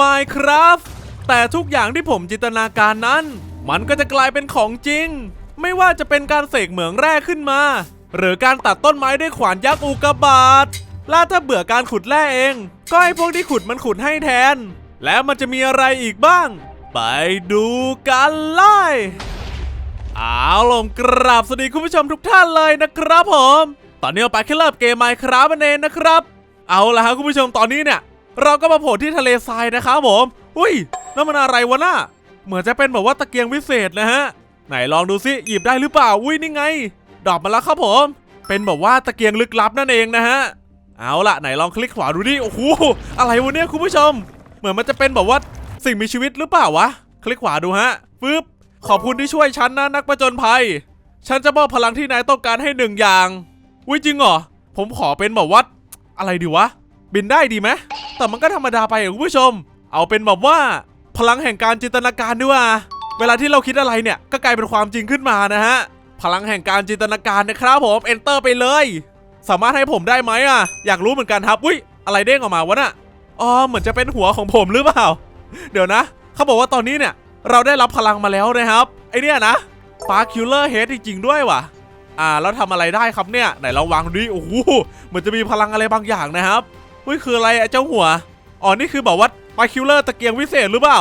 Minecraft แต่ทุกอย่างที่ผมจินตนาการนั้น มันก็จะกลายเป็นของจริง ไม่ว่าจะเป็นการเสกเหมืองแร่ขึ้นมา หรือการตัดต้นไม้ด้วยขวานยักษ์อุกาบาตล่าถ้าเบื่อการขุดแร่เอง ก็ให้พวกที่ขุดมันขุดให้แทน แล้วมันจะมีอะไรอีกบ้าง ไปดูกันเลยเอาลงกราบสวัสดีคุณผู้ชมทุกท่านเลยนะครับผม ตอนนี้เราไปแค่เริ่มเกมไมค์ครับนั่นเองนะครับ เอาละครับคุณผู้ชมตอนนี้เนี่ย เราก็มาโผล่ที่ทะเลทรายนะครับผมอุ้ยนั่นมันอะไรวะน่ะเหมือนจะเป็นแบบว่าตะเกียงวิเศษนะฮะ ไหนลองดูซิหยิบได้หรือเปล่าอุ้ยนี่ไง ดอกมาแล้วครับผม เป็นแบบว่าตะเกียงลึกลับนั่นเองนะฮะ เอาละไหนลองคลิกขวาดูดิโอ้โหอะไรวะเนี่ยคุณผู้ชม เหมือนมันจะเป็นแบบว่าสิ่งมีชีวิตหรือเปล่าวะ คลิกขวาดูฮะปึ๊บขอบคุณที่ช่วยฉันนะนักประจนภัย ฉันจะมอบพลังที่นายต้องการให้หนึ่งอย่างอุ้ยจริงเหรอผมขอเป็นแบบว่าอะไรดีวะ บินได้ดีไหมแต่มันก็ธรรมดาไปคุณผู้ชม เอาเป็นแบบว่า พลังแห่งการจินตนาการด้วยว่าเวลาที่เราคิดอะไรเนี่ยก็กลายเป็นความจริงขึ้นมานะฮะ พลังแห่งการจินตนาการนะครับผม enter ไปเลย สามารถให้ผมได้ไหมอะ อยากรู้เหมือนกันครับอุ้ยอะไรเด้งออกมาวะน่ะอ๋อเหมือนจะเป็นหัวของผมหรือเปล่า เดี๋ยวนะ เขาบอกว่าตอนนี้เนี่ยเราได้รับพลังมาแล้วนะครับ ไอเนี่ยนะปาร์คิลเลอร์เฮดจริงๆด้วยว่ะ อ่า แล้วทำอะไรได้ครับเนี่ย ไหนเราวางดูดิโอ้โหเหมือนจะมีพลังอะไรบางอย่างนะครับ อุ้ยคืออะไรอะเจ้าหัว อ๋อ นี่คือแบบว่าปาคิลเลอร์ตะเกียงวิเศษหรือเปล่า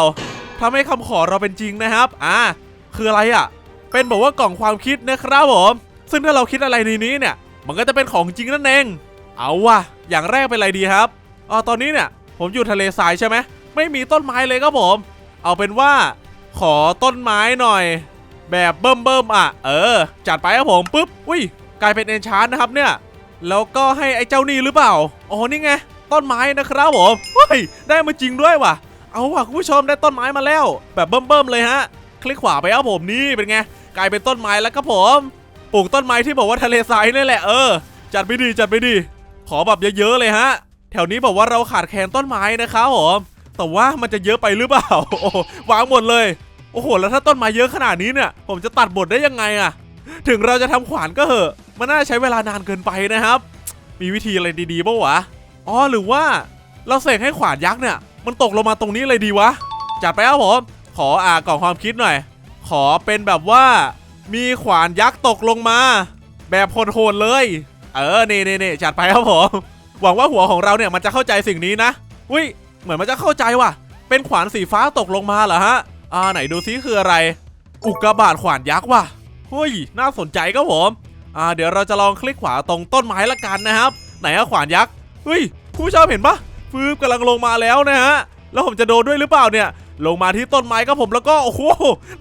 ทำให้คำขอเราเป็นจริงนะครับ อ่า คืออะไรอะเป็นบอกว่ากล่องความคิดนะครับผม ซึ่งถ้าเราคิดอะไรในนี้เนี่ย มันก็จะเป็นของจริงนั่นเอง เอาว่ะ อย่างแรกเป็นอะไรดีครับ อ๋อ ตอนนี้เนี่ย ผมอยู่ทะเลทรายใช่ไหม ไม่มีต้นไม้เลยครับผม เอาเป็นว่า ขอต้นไม้หน่อย แบบเบิ่มเบิ่มๆอะ เออ จัดไปครับผมปุ๊บ อุ้ย กลายเป็นเอนชานนะครับเนี่ย แล้วก็ให้ไอ้เจ้านี่หรือเปล่า อ๋อ นี่ไง ต้นไม้นะครับผมเฮ้ยได้มาจริงด้วยว่ะ เอาว่ะคุณผู้ชมได้ต้นไม้มาแล้ว แบบเบิ่มๆเลยฮะ คลิกขวาไปครับผมนี่เป็นไงกลายเป็นต้นไม้แล้วครับผมปลูกต้นไม้ที่บอกว่าทะเลทรายนี่แหละเออจัดไปดีจัดไปดีขอแบบเยอะๆเลยฮะ แถวนี้บอกว่าเราขาดแคลนต้นไม้นะครับผมแต่ว่ามันจะเยอะไปหรือเปล่าโอ้วางหมดเลยโอ้โหแล้วถ้าต้นไม้เยอะขนาดนี้เนี่ย ผมจะตัดบทได้ยังไงอะถึงเราจะทำขวานก็เหอะ มันน่าใช้เวลานานเกินไปนะครับ มีวิธีอะไรดีๆบ้างวะ อ๋อหรือว่าเราเสกให้ขวานยักษ์เนี่ย มันตกลงมาตรงนี้เลยดีวะ จัดไปครับผม ขออ่ากล่องความคิดหน่อย ขอเป็นแบบว่า มีขวานยักษ์ตกลงมา แบบโหดๆเลย เออนี่นี่นี่จัดไปครับผม หวังว่าหัวของเราเนี่ยมันจะเข้าใจสิ่งนี้นะอุ้ยเหมือนมันจะเข้าใจว่ะ เป็นขวานสีฟ้าตกลงมาเหรอฮะ อ่าไหนดูซิคืออะไร อุกกาบาตขวานยักษ์ว่ะเฮ้ยน่าสนใจครับผม อ่าเดี๋ยวเราจะลองคลิกขวาตรงต้นไม้ละกันนะครับ ไหนอะขวานยักษ์ เฮ้ยคุณผู้ชมเห็นปะฟืบกำลังลงมาแล้วนะฮะแล้วผมจะโดนด้วยหรือเปล่าเนี่ย ลงมาที่ต้นไม้ครับผมแล้วก็โอ้โห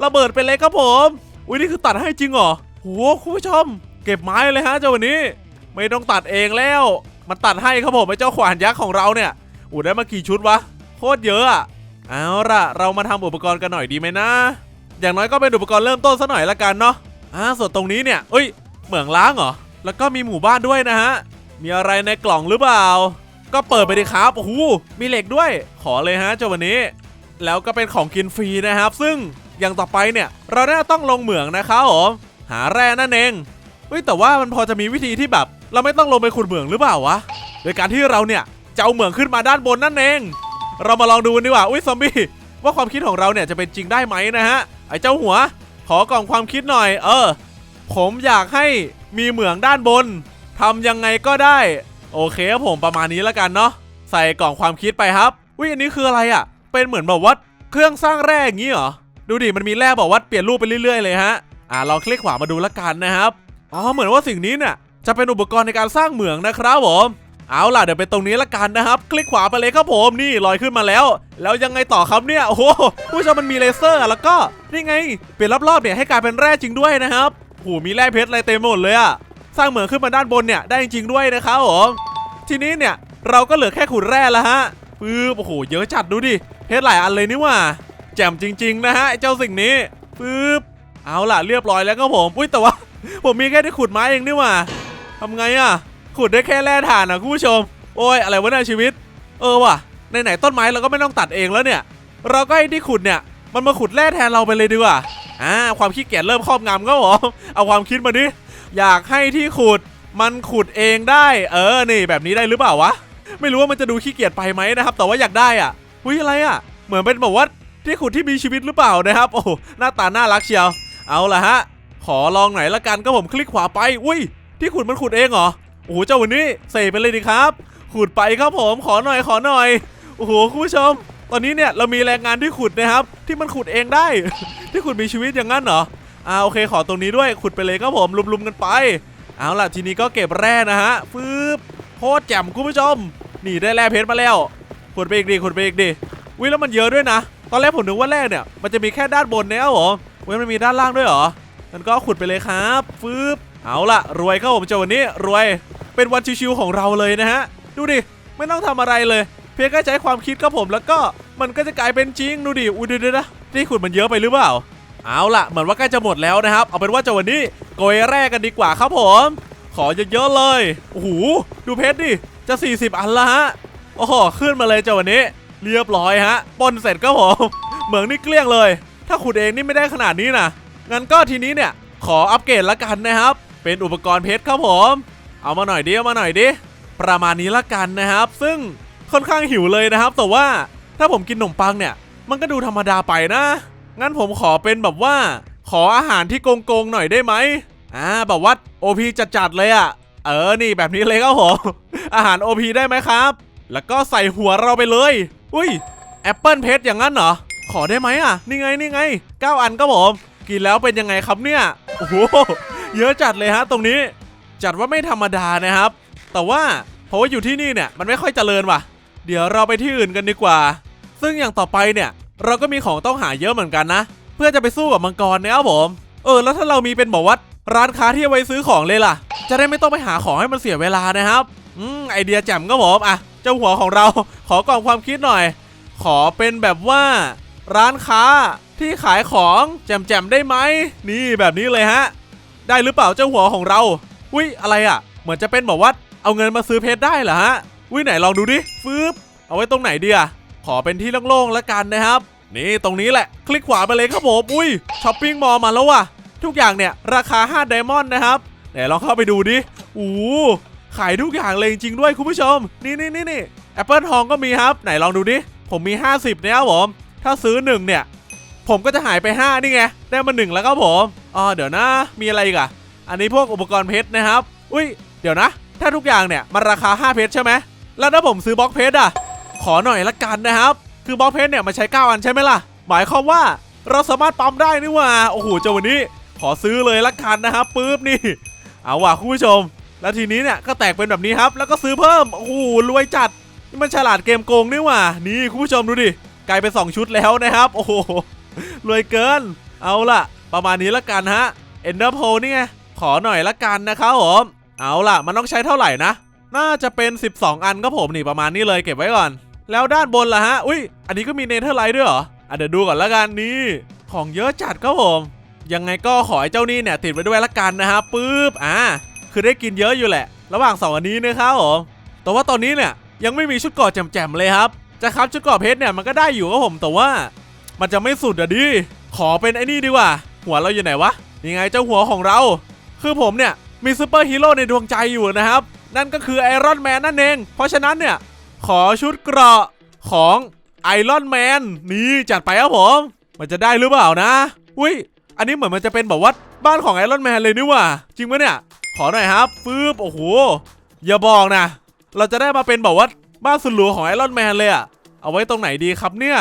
ระเบิดไปเลยครับผมอุ้ยนี่คือตัดให้จริงเหรอโหคุณผู้ชม เก็บไม้เลยฮะเจ้าวันนี้ ไม่ต้องตัดเองแล้ว มันตัดให้ครับผมไอ้เจ้าขวานยักษ์ของเราเนี่ยอู้ได้มากี่ชุดวะโคตรเยอะอะเอาล่ะ เรามาทำอุปกรณ์กันหน่อยดีไหมนะ อย่างน้อยก็เป็นอุปกรณ์เริ่มต้นซะหน่อยละกันเนาะอ่าส่วนตรงนี้เนี่ยเอ้ยเหมืองล้างเหรอแล้วก็มีหมู่บ้านด้วยนะฮะ มีอะไรในกล่องหรือเปล่า ก็เปิดไปดิครับโอ้โหมีเหล็กด้วย ขอเลยฮะเจ้าวันนี้ แล้วก็เป็นของกินฟรีนะครับ ซึ่งอย่างต่อไปเนี่ย เราน่าต้องลงเหมืองนะครับผมหาแร่นั่นเองเฮ้ยแต่ว่ามันพอจะมีวิธีที่แบบ เราไม่ต้องลงไปขุดเหมืองหรือเปล่าวะโดยการที่เราเนี่ยจะเอาเหมืองขึ้นมาด้านบนนั่นเอง เรามาลองดูกันดีกว่าอุ้ยซอมบี้ว่าความคิดของเราเนี่ยจะเป็นจริงได้ไหมนะฮะไอ้เจ้าหัว ขอกล่องความคิดหน่อย เออ ผมอยากให้มีเหมืองด้านบน ทำยังไงก็ได้ โอเคครับผมประมาณนี้แล้วกันเนาะใส่กล่องความคิดไปครับอุ้ยอันนี้คืออะไรอะ่ะ เป็นเหมือนแบบว่าเครื่องสร้างแร่อย่างนี้เหรอดูดิมันมีแร่บอกว่าเปลี่ยนรูปไปเรื่อยๆเลยฮะอ่าลองคลิกขวามาดูและกันนะครับอ๋อเหมือนว่าสิ่งนี้เนี่ยจะเป็นอุปกรณ์ในการสร้างเหมืองนะครับผมเอาล่ะเดี๋ยวไปตรงนี้ละกันนะครับ คลิกขวาไปเลยครับผมนี่ลอยขึ้นมาแล้ว แล้วยังไงต่อครับเนี่ยโอ้โหผู้ชมมันมีเลเซอร์แล้วก็นี่ไงเปลี่ยนรอบๆเนี่ยให้กลายเป็นแร่จริงด้วยนะครับโอ้โหมีแร่เพชรอะไรเต็มหมดเลยอะ สร้างเหมืองขึ้นมาด้านบนเนี่ยได้จริงๆด้วยนะครับผมทีนี้เนี่ยเราก็เหลือแค่ขุดแร่แล้วฮะปึ๊บโอ้โหเยอะจัดดูดิเพชรหลายอันเลยนี่ว่าแจ่มจริง ๆ นะฮะไอเจ้าสิ่งนี้ปึ๊บเอาล่ะเรียบร้อยแล้วก็ผมอุ้ยแต่ว่า ผมมีแค่ที่ขุดไม้เองนี่ว่าทำไงอะขุดได้แค่แร่ถ่านนะคุณผู้ชม โอ้ยอะไรวะเนี่ยชีวิต เออว่ะไหนๆต้นไม้เราก็ไม่ต้องตัดเองแล้วเนี่ย เราก็ให้ที่ขุดเนี่ย มันมาขุดแร่แทนเราไปเลยดีกว่าอ่าความขี้เกียจเริ่มครอบงำก็หรอเอาความคิดมาดิ อยากให้ที่ขุดมันขุดเองได้ เออ นี่แบบนี้ได้หรือเปล่าวะ ไม่รู้ว่ามันจะดูขี้เกียจไปไหมนะครับ แต่ว่าอยากได้อะอุ้ยอะไรอะ เหมือนเป็นแบบว่าที่ขุดที่มีชีวิตหรือเปล่านะครับ โอ้หน้าตาน่ารักเชียว เอาละฮะ ขอลองไหนอยละกันก็ผมคลิกขวาไป อุ้ย ที่ขุดมันขุดเองเหรอ โอ้โห เจ้าวันนี้เสไปเลยดีครับ ขุดไปครับผม ขอหน่อยขอหน่อย โอ้โห คุณผู้ชม ตอนนี้เนี่ยเรามีแรงงานที่ขุดนะครับ ที่มันขุดเองได้ ที่ขุดมีชีวิตอย่างนั้นเหรอ อ่าโอเคขอตรงนี้ด้วยขุดไปเลยครับผมลุมๆกันไป เอาล่ะทีนี้ก็เก็บแร่นะฮะฟืบโคตรแจ่มคุณผู้ชมนี่ได้แร่เพชรมาแล้วขุดไปอีกดิขุดไปอีกดิวิแล้วมันเยอะด้วยนะ ตอนแรกผมนึกว่าแร่เนี่ยมันจะมีแค่ด้านบนเนี่ยครับผมเว้ยมันมีด้านล่างด้วยเหรองั้นก็ขุดไปเลยครับฟืบเอาล่ะรวยครับผมเจ้าวันนี้รวยเป็นวันชิวๆของเราเลยนะฮะดูดิไม่ต้องทำอะไรเลย เพียงแค่ใช้ความคิดครับผมแล้วก็มันก็จะกลายเป็นจริงดูดิอุ้ยดี๋ยวๆนะที่ขุดมันเยอะไปหรือเปล่า เอาล่ะเหมือนว่าใกล้จะหมดแล้วนะครับ เอาเป็นว่าจ้าวันนี้โกยแรกกันดีกว่าครับผม ขอเยอะๆเลย โอ้โห ดูเพชรดิ จะ 40 อันละฮะ โอ้โห ขึ้นมาเลยเจ้าวันนี้ เรียบร้อยฮะปนเสร็จก็ผม เหมืองนี่เกลี้ยงเลย ถ้าขุดเองนี่ไม่ได้ขนาดนี้นะ งั้นก็ทีนี้เนี่ย ขออัปเกรดละกันนะครับ เป็นอุปกรณ์เพชรครับผม เอามาหน่อยดิ เอามาหน่อยดิ ประมาณนี้ละกันนะครับ ซึ่งค่อนข้างหิวเลยนะครับ แต่ว่าถ้าผมกินขนมปังเนี่ย มันก็ดูธรรมดาไปนะ งั้นผมขอเป็นแบบว่า ขออาหารที่โกงๆหน่อยได้ไหมอ่าแบบว่า OP จัดๆเลยอะ่ะ เออนี่แบบนี้เลยครับผมอาหาร OP ได้ไหมครับ แล้วก็ใส่หัวเราไปเลย อุ้ยแอปเปิลเพชรอย่างนั้นเหรอ ขอได้ไหมอะ นี่ไงนี่ไง 9 อันก็ผม กินแล้วเป็นยังไงครับเนี่ย โอ้โห เยอะจัดเลยฮะตรงนี้ จัดว่าไม่ธรรมดานะครับ แต่ว่าเพราะว่าอยู่ที่นี่เนี่ยมันไม่ค่อยเจริญว่ะ เดี๋ยวเราไปที่อื่นกันดีกว่า ซึ่งอย่างต่อไปเนี่ย เราก็มีของต้องหาเยอะเหมือนกันนะ เพื่อจะไปสู้กับมังกรนะครับผม เออ แล้วถ้าเรามีเป็นบอกว่าร้านค้าที่ไว้ซื้อของเลยล่ะ จะได้ไม่ต้องไปหาของให้มันเสียเวลานะครับ อืมไอเดียแจ่มก็ผมอะเจ้าหัวของเรา ขอกล่องความคิดหน่อย ขอเป็นแบบว่า ร้านค้าที่ขายของแจ่มๆได้ไหมนี่แบบนี้เลยฮะ ได้หรือเปล่าเจ้าหัวของเราอุ้ยอะไรอะ เหมือนจะเป็นบอกว่าเอาเงินมาซื้อเพชรได้เหรอฮะอุ้ยไหนลองดูดิฟืบเอาไว้ตรงไหนดีอะ ขอเป็นที่โล่งๆแล้วกันนะครับ นี่ตรงนี้แหละ คลิกขวาไปเลยครับผมอุ้ยช้อปปิ้งมอลล์มาแล้วว่ะ ทุกอย่างเนี่ยราคา5ไดมอนด์นะครับไหนลองเข้าไปดูดิอู้ขายทุกอย่างเลยจริงด้วยคุณผู้ชม นี่นี่นี่นี่แอปเปิลทองก็มีครับ ไหนลองดูดิ ผมมี 50เนี่ยครับผม ถ้าซื้อ 1 เนี่ย ผมก็จะหายไป 5 นี่ไง ได้มา 1 แล้วครับผมอ๋อเดี๋ยวนะ มีอะไรอีกอะอันนี้พวกอุปกรณ์เพชรนะครับ อุ้ย เดี๋ยวนะ ถ้าทุกอย่างเนี่ย มันราคา 5 เพชรใช่ไหม แล้วถ้าผมซื้อบล็อกเพชรอะ ขอหน่อยละกันนะครับ คือบล็อกเพชรเนี่ยมันใช้ 9 อันใช่ไหมล่ะ หมายความว่าเราสามารถปั๊มได้นี่ว่า โอ้โหเจ้าวันนี้ขอซื้อเลยละกันนะครับปุ๊บนี่ เอาว่ะคุณผู้ชม แล้วทีนี้เนี่ยก็แตกเป็นแบบนี้ครับ แล้วก็ซื้อเพิ่ม โอ้โหรวยจัด นี่มันฉลาดเกมโกงนี่ว่า นี่คุณผู้ชมดูดิ กลายเป็น 2 ชุดแล้วนะครับ โอ้โห รวยเกิน เอาล่ะ ประมาณนี้ละกันฮะ Ender p o นี่ไง ขอหน่อยละกันนะครับผม เอาล่ะ มันต้องใช้เท่าไหร่นะ น่าจะเป็น 12 อันก็ผมนี่ประมาณนี้เลยเก็บไว้ก่อน แล้วด้านบนล่ะฮะ อุ้ย อันนี้ก็มีเนเธอร์ไลท์ด้วยเหรออะเดี๋ยวดูก่อนละกันนี่ ของเยอะจัดครับผม ยังไงก็ขอให้เจ้านี่เนี่ยติดไว้ด้วยละกันนะฮะปึ๊บ อ่า คือได้กินเยอะอยู่แหละ ระหว่างสองอันนี้นะครับผม แต่ว่าตอนนี้เนี่ยยังไม่มีชุดเกราะแจ่มๆเลยครับ จะครับชุดเกราะเพชรเนี่ยมันก็ได้อยู่ครับผม แต่ว่า มันจะไม่สุดอะดิ ขอเป็นไอ้นี่ดีกว่า หัวเราอยู่ไหนวะนี่ไงเจ้าหัวของเรา คือผมเนี่ยมีซูเปอร์ฮีโร่ในดวงใจอยู่นะครับ นั่นก็คือไอรอนแมนนั่นเอง เพราะฉะนั้นเนี่ย ขอชุดเกราะของไอรอนแมนนี่จัดไปครับผม มันจะได้หรือเปล่านะอุ้ย อันนี้เหมือนมันจะเป็นแบบว่าบ้านของไอรอนแมนเลยนี่ว่า จริงปะเนี่ย ขอหน่อยครับฟืบโอ้โห อย่าบอกนะ เราจะได้มาเป็นแบบว่าบ้านสุดหรูของไอรอนแมนเลยอะเอาไว้ตรงไหนดีครับเนี่ย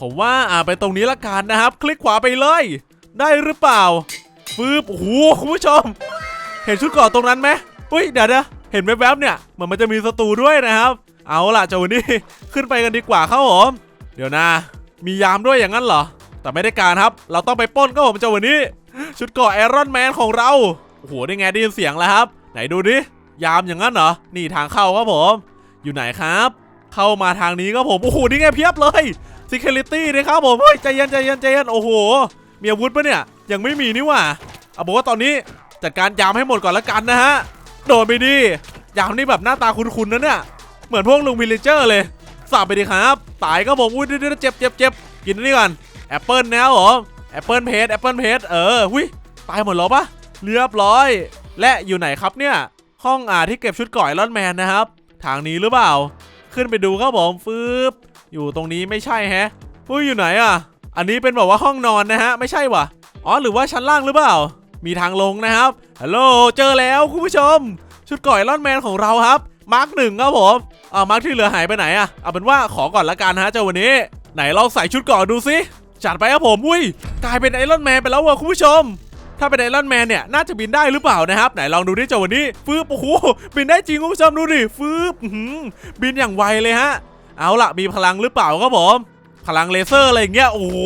ผมว่าอ่าไปตรงนี้ละกันนะครับ คลิกขวาไปเลย ได้หรือเปล่าฟืบโอ้โหคุณผู้ชม เห็นชุดเกราะตรงนั้นไหมอุ้ยเดี๋ยวนะเห็นแวบๆเนี่ยเหมือนมันจะมีศัตรูด้วยนะครับ เอาล่ะเจ้าวันนี้ขึ้นไปกันดีกว่าครับผม เดี๋ยวนะ มียามด้วยอย่างนั้นเหรอ แต่ไม่ได้การครับ เราต้องไปป้นครับผมเจ้าวันนี้ ชุดเกาะไอรอนแมนของเรา โอ้โหได้ไงได้ยินเสียงแล้วครับ ไหนดูดิ ยามอย่างนั้นเหรอ นี่ทางเข้าครับผม อยู่ไหนครับ เข้ามาทางนี้ครับผม โอ้โหนี่ไงเพียบเลย Security นะครับผม เฮ้ยใจเย็นใจเย็นใจเย็น โอ้โห มีอาวุธปะเนี่ย ยังไม่มีนี่ว่าเอาบอกว่าตอนนี้จัดการยามให้หมดก่อนละกันนะฮะ โดนไปดิ ยามนี่แบบหน้าตาคุ้นๆนะเนี่ย เหมือนพวกลุงวิลเลเจอร์เลยสับไปดิครับตายก็บอกอุ้ยเจ็บเจ็บเจ็บกินนี่ก่อนแอปเปิลแนะครับผมแอปเปิลเพชแอปเปิลเพชเออหุ้ยตายหมดแล้วปะเรียบร้อย และอยู่ไหนครับเนี่ย ห้องอ่าที่เก็บชุดก่อยรอนแมนนะครับ ทางนี้หรือเปล่า ขึ้นไปดูครับผมฟืบอยู่ตรงนี้ไม่ใช่แฮะอุ้ยอยู่ไหนอะ อันนี้เป็นแบบว่าห้องนอนนะฮะ ไม่ใช่วะอ๋อหรือว่าชั้นล่างหรือเปล่า มีทางลงนะครับฮัลโหลเจอแล้วคุณผู้ชม ชุดก่อยลอนแมนของเราครับ มาร์กหนึ่งครับผมอ่ามาร์กที่เหลือหายไปไหนอะเอาเป็นว่าขอก่อนละกันฮะเจ้าวันนี้ ไหนลองใส่ชุดก่อนดูสิจัดไปครับผมอุ้ยกลายเป็นไอรอนแมนไปแล้วว่ะคุณผู้ชม ถ้าเป็นไอรอนแมนเนี่ยน่าจะบินได้หรือเปล่านะครับ ไหนลองดูดิเจ้าวันนี้ฟืบโอ้โหบินได้จริงคุณผู้ชมดูดิฟืบบินอย่างไวเลยฮะ เอาล่ะมีพลังหรือเปล่าครับผม พลังเลเซอร์อะไรอย่างเงี้ยโอ้โห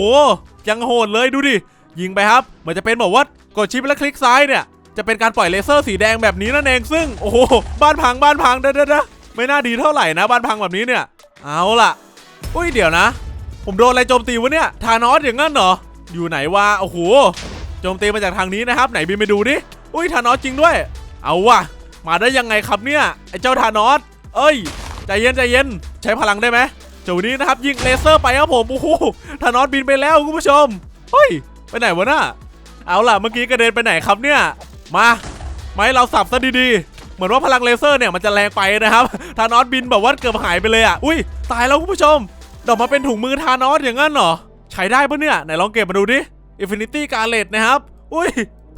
ยังโหดเลยดูดิยิงไปครับ เหมือนจะเป็นแบบว่ากดชิปแล้วคลิกซ้ายเนี่ย จะเป็นการปล่อยเลเซอร์สีแดงแบบนี้นั่นเองซึ่งโอ้โหบ้านพังบ้านพังเด้อเด้อเด้อไม่น่าดีเท่าไหร่นะบ้านพังแบบนี้เนี่ย เอาล่ะ อุ้ยเดี๋ยวนะ ผมโดนอะไรโจมตีวะเนี่ยทานอสอย่างงั้นเหรออยู่ไหนวะโอ้โหโจมตีมาจากทางนี้นะครับ ไหนบินไปดูดิอุ้ยทานอสจริงด้วย เอาว่ะ มาได้ยังไงครับเนี่ยไอ้เจ้าทานอสเอ้ยใจเย็นใจเย็นใช้พลังได้ไหมเจ้านี้นะครับยิงเลเซอร์ไปครับผมโอ้โหทานอสบินไปแล้วคุณผู้ชมเฮ้ยไปไหนวะน่ะเอาล่ะเมื่อกี้กระเด็นไปไหนครับเนี่ย มาไม้เราสับซะดีๆ เหมือนว่าพลังเลเซอร์เนี่ยมันจะแรงไปนะครับทานอสบินแบบว่าเกือบหายไปเลยอะอุ้ยตายแล้วคุณผู้ชมดอกมาเป็นถุงมือทานอสอย่างนั้นเหรอใช้ได้ปะเนี่ยไหนลองเก็บมาดูดิ Infinity g a r l e t นะครับอุ้ย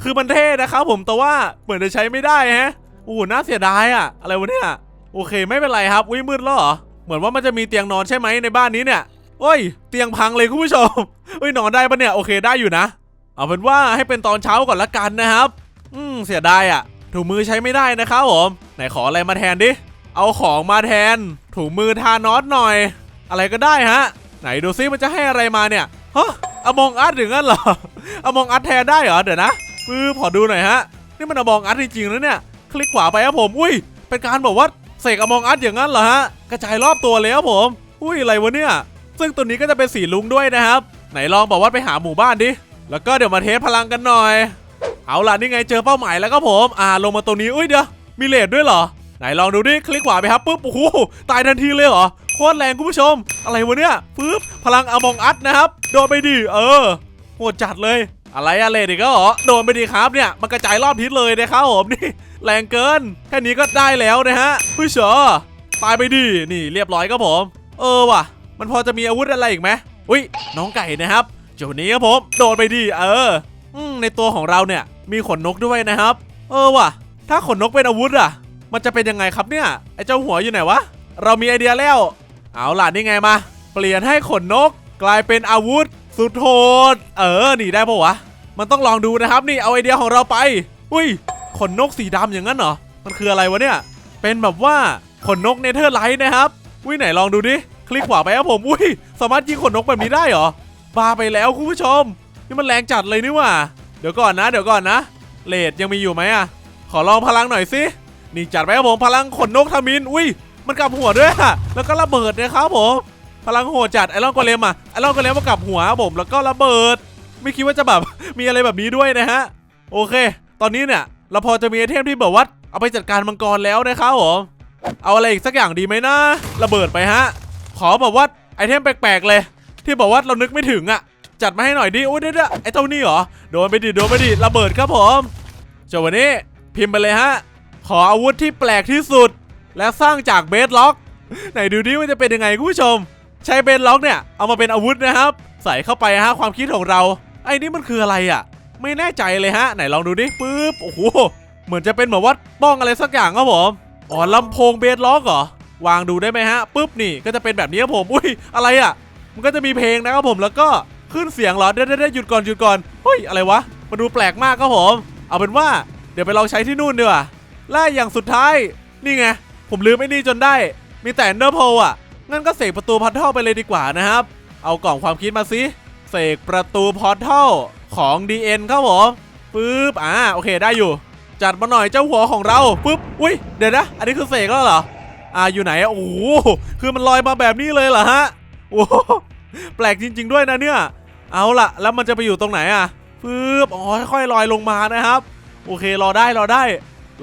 คือมันเท่นะครับผมแต่ว่าเหมือนจะใช้ไม่ได้ฮะโอ้โหน่าเสียดายอะอะไรวะเนี่ยโอเคไม่เป็นไรครับอุ้ยมืดแล้วเหรอเหมือนว่ามันจะมีเตียงนอนใช่ไหมในบ้านนี้เนี่ยโอ้ย เตียงพังเลยคุณผู้ชมอุ้ยนอนได้ปะเนี่ยโอเคได้อยู่นะ เอาเป็นว่าให้เป็นตอนเช้าก่อนละกันนะครับ อืมเสียดายอะถุงมือใช้ไม่ได้นะครับผมไหนขออะไรมาแทนดิ เอาของมาแทน ถุงมือทานอสหน่อย อะไรก็ได้ฮะ ไหนดูซิมันจะให้อะไรมาเนี่ยฮะอมองอัดถึงงั้นเหรออมองอัดแทนได้เหรอเดี๋ยวนะปื้อขอดูหน่อยฮะ นี่มันอมองอัดจริงๆนะเนี่ย คลิกขวาไปครับผม อุ้ย เป็นการบอกว่าเสกอมองอัดอย่างนั้นเหรอฮะ กระจายรอบตัวเลยครับผม อุ้ยอะไรวะเนี่ย ซึ่งตัวนี้ก็จะเป็นสีลุงด้วยนะครับ ไหนลองบอกว่าไปหาหมู่บ้านดิ แล้วก็เดี๋ยวมาเทสพลังกันหน่อย เอาล่ะนี่ไงเจอเป้าหมายแล้วครับผม อ่าลงมาตรงนี้อุ้ยเดี๋ยวมีเลดด้วยเหรอ ไหนลองดูดิคลิกขวาไปครับปุ๊บโอ้โหตายทันทีเลยเหรอโคตรแรงคุณผู้ชม อะไรวะเนี่ยปึ๊บพลังอมองอัดนะครับโดนไปดิเออโหดจัดเลย อะไรอะเลดอีกแล้วเหรอโดนไปดีครับเนี่ยมันกระจายรอบทิศเลยนะครับผมนี่ แรงเกินแค่นี้ก็ได้แล้วนะฮะผู้เชอตายไปดินี่เรียบร้อยครับผม เออว่ะ มันพอจะมีอาวุธอะไรอีกไหมอุ้ยน้องไก่นะครับจ้านี้ครับผม โดนไปดิเออ อืมในตัวของเราเนี่ยมีขนนกด้วยนะครับ เออว่ะ ถ้าขนนกเป็นอาวุธอะ มันจะเป็นยังไงครับเนี่ยไอ้เจ้าหัวอยู่ไหนวะเรามีไอเดียแล้ว เอาล่ะนี่ไงมา เปลี่ยนให้ขนนกกลายเป็นอาวุธ สุดโหดเออหนีได้ปะวะมันต้องลองดูนะครับนี่เอาไอเดียของเราไป อุ้ยขนนกสีดำอย่างนั้นเหรอมันคืออะไรวะเนี่ยเป็นแบบว่าขนนกเนเธอร์ไลท์นะครับอุ้ยไหนลองดูดิคลิกขวาไปครับผมอุ้ยสามารถยิงขนนกแบบนี้ได้เหรอบ้าไปแล้วคุณผู้ชม นี่มันแรงจัดเลยนี่ว่า เดี๋ยวก่อนนะ เดี๋ยวก่อนนะ เลดยังมีอยู่ไหมอะขอลองพลังหน่อยสินี่จัดไปครับผมพลังขนนกทามิน อุ้ย มันกลับหัวด้วยอะแล้วก็ระเบิดนะครับผม พลังโหดจัดไอรอนโกเลมอะไอรอนโกเลมมากลับหัวครับผม แล้วก็ระเบิด ไม่คิดว่าจะแบบมีอะไรแบบนี้ด้วยนะฮะ โอเค ตอนนี้เนี่ยเราพอจะมีไอเทมที่แบบว่าเอาไปจัดการมังกรแล้วนะครับผมเอาอะไรอีกสักอย่างดีไหมนะ ระเบิดไปฮะ ขอแบบว่าไอเทมแปลกๆเลย ที่บอกว่าเรานึกไม่ถึงอะ จัดมาให้หน่อยดิโอ้ยเดี๋ยวๆไอ้เจ้านี่เหรอโดนไปดิโดนไปดิระเบิดครับผมเจ้าวันนี้พิมพ์ไปเลยฮะ ขออาวุธที่แปลกที่สุด และสร้างจากเบสล็อก ไหนดูดิว่าจะเป็นยังไงคุณผู้ชม ใช้เบสล็อกเนี่ย เอามาเป็นอาวุธนะครับ ใส่เข้าไปฮะความคิดของเรา ไอ้นี่มันคืออะไรอะไม่แน่ใจเลยฮะ ไหนลองดูดิปึ๊บโอ้โหเหมือนจะเป็นเหมือนว่าป้องอะไรสักอย่างครับผมอ๋อลำโพงเบสล็อกเหรอวางดูได้ไหมฮะปุ๊บนี่ก็จะเป็นแบบนี้ครับผมอุ้ยอะไรอะมันก็จะมีเพลงนะครับผมแล้วก็ ขึ้นเสียงเหรอเดี๋ยวเดี๋ยวหยุดก่อนหยุดก่อนเฮ้ยอะไรวะมันดูแปลกมากครับผม เอาเป็นว่าเดี๋ยวไปลองใช้ที่นู่นดีกว่าและอย่างสุดท้าย นี่ไง ผมลืมไอ้นี่จนได้ มีแต่เนอร์โพอะ งั้นก็เสกประตูพอร์ทัลไปเลยดีกว่านะครับ เอากล่องความคิดมาสิเสกประตูพอร์ทัลของ DN ครับผมปึ๊บอ่าโอเคได้อยู่ จัดมาหน่อยเจ้าหัวของเราปึ๊บอุ้ยเดี๋ยวนะ อันนี้คือเสกแล้วเหรอ อ่าอยู่ไหนอะโอ้โหคือมันลอยมาแบบนี้เลยเหรอฮะโอ้โหแปลกจริง ๆ ด้วยนะเนี่ย เอาล่ะ แล้วมันจะไปอยู่ตรงไหนอะปึ๊บอ๋อค่อยๆลอยลงมานะครับ โอเครอได้รอได้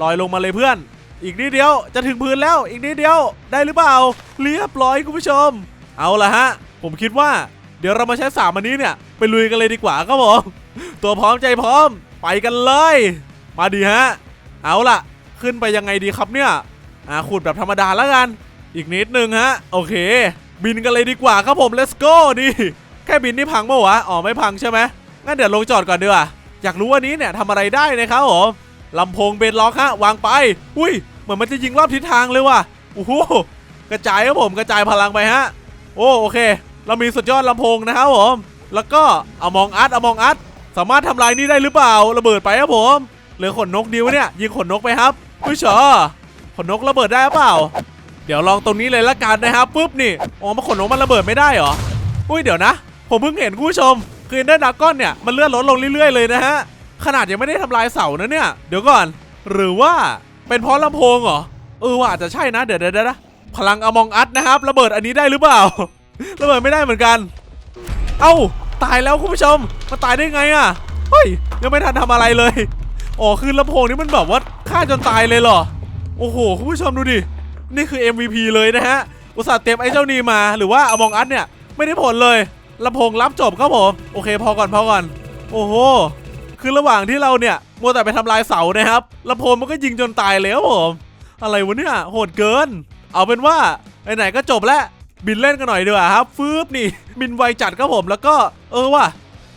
ลอยลงมาเลยเพื่อน อีกนิดเดียวจะถึงพื้นแล้ว อีกนิดเดียวได้หรือเปล่า เรียบร้อยคุณผู้ชม เอาล่ะฮะ ผมคิดว่า เดี๋ยวเรามาใช้สามอันนี้เนี่ยไปลุยกันเลยดีกว่าครับผมตัวพร้อมใจพร้อมไปกันเลย มาดีฮะ เอาล่ะ ขึ้นไปยังไงดีครับเนี่ยอ่าขุดแบบธรรมดาแล้วกัน อีกนิดนึงฮะ โอเค บินกันเลยดีกว่าครับผม let's go นี่ แค่บินนี่พังเมื่อวะ อ๋อไม่พังใช่ไหมงั้นเดี๋ยวลงจอดก่อนดีกว่าอยากรู้ว่านี้เนี่ยทำอะไรได้นะครับผมลำโพงเบนล็อกฮะวางไป อุ้ย เหมือนมันจะยิงรอบทิศทางเลยว่ะโอ้โหกระจายครับผมกระจายพลังไปฮะ โอ้โอเค เรามีสุดยอดลำโพงนะครับผม แล้วก็เอามองอัดเอามองอัดสามารถทำลายนี่ได้หรือเปล่าระเบิดไปครับผมเหลือขนนกดิวเนี่ยยิงขนนกไปครับผู้ชอขนนกระเบิดได้หรือเปล่า เดี๋ยวลองตรงนี้เลยละกันนะครับปุ๊บนี่อ๋อมาขนนกมันระเบิดไม่ได้เหรออุ้ยเดี๋ยวนะ ผมเพิ่งเห็นคุณผู้ชมคือเดนดากอนเนี่ยมันเลื่อนลดลงเรื่อยๆเลยนะฮะขนาดยังไม่ได้ทำลายเสานะเนี่ย เดี๋ยวก่อน หรือว่าเป็นเพราะลำโพงเหรอเออว่าอาจจะใช่นะเดี๋ยวเดี๋ยวเดี๋ยวนะพลังอมองอัดนะครับระเบิดอันนี้ได้หรือเปล่าระเบิดไม่ได้เหมือนกัน เอ้าตายแล้วคุณผู้ชมมันตายได้ไงอะเฮ้ยยังไม่ทันทำอะไรเลยอ๋อคือลำโพงนี่มันแบบว่าฆ่าจนตายเลยเหรอโอ้โหคุณผู้ชมดูดินี่คือ MVP เลยนะฮะอุตส่าห์เตรียมไอ้เจ้านี่มาหรือว่าอมองอัดเนี่ยไม่ได้ผลเลย ลำโพงรับจบครับผม โอเคพอก่อนพอก่อน โอ้โห คือระหว่างที่เราเนี่ยมัวแต่ไปทำลายเสานะครับลำโพงมันก็ยิงจนตายเลยครับผม อะไรวะเนี่ยโหดเกิน เอาเป็นว่าไหนๆก็จบแล้วบินเล่นกันหน่อยดีกว่าครับฟืบนี่ บินไวจัดครับผมแล้วก็เออว่ะ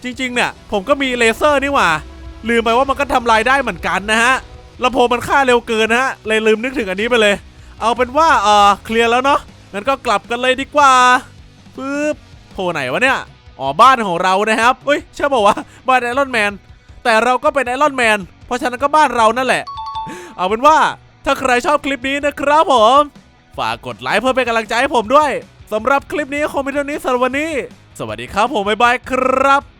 จริง ๆ เนี่ย ผมก็มีเลเซอร์นี่หว่า ลืมไปว่ามันก็ทำลายได้เหมือนกันนะฮะลำโพงมันค่าเร็วเกินนะฮะเลยลืมนึกถึงอันนี้ไปเลย เอาเป็นว่าเออเคลียร์แล้วเนาะงั้นก็กลับกันเลยดีกว่าปึ๊บ ผล่ไหนวะเนี่ย อ๋อบ้านของเรานะครับเฮ้ยใช่ป่าวะบ้านไอรอนแมน แต่เราก็เป็นไอรอนแมน เพราะฉะนั้นก็บ้านเรานั่นแหละ เอาเป็นว่าถ้าใครชอบคลิปนี้นะครับผม ฝากกดไลค์เพื่อเป็นกำลังใจให้ผมด้วยสำหรับคลิปนี้คงมีเท่านี้สำหรับวันนี้ สวัสดีครับผมบ๊ายบายครับ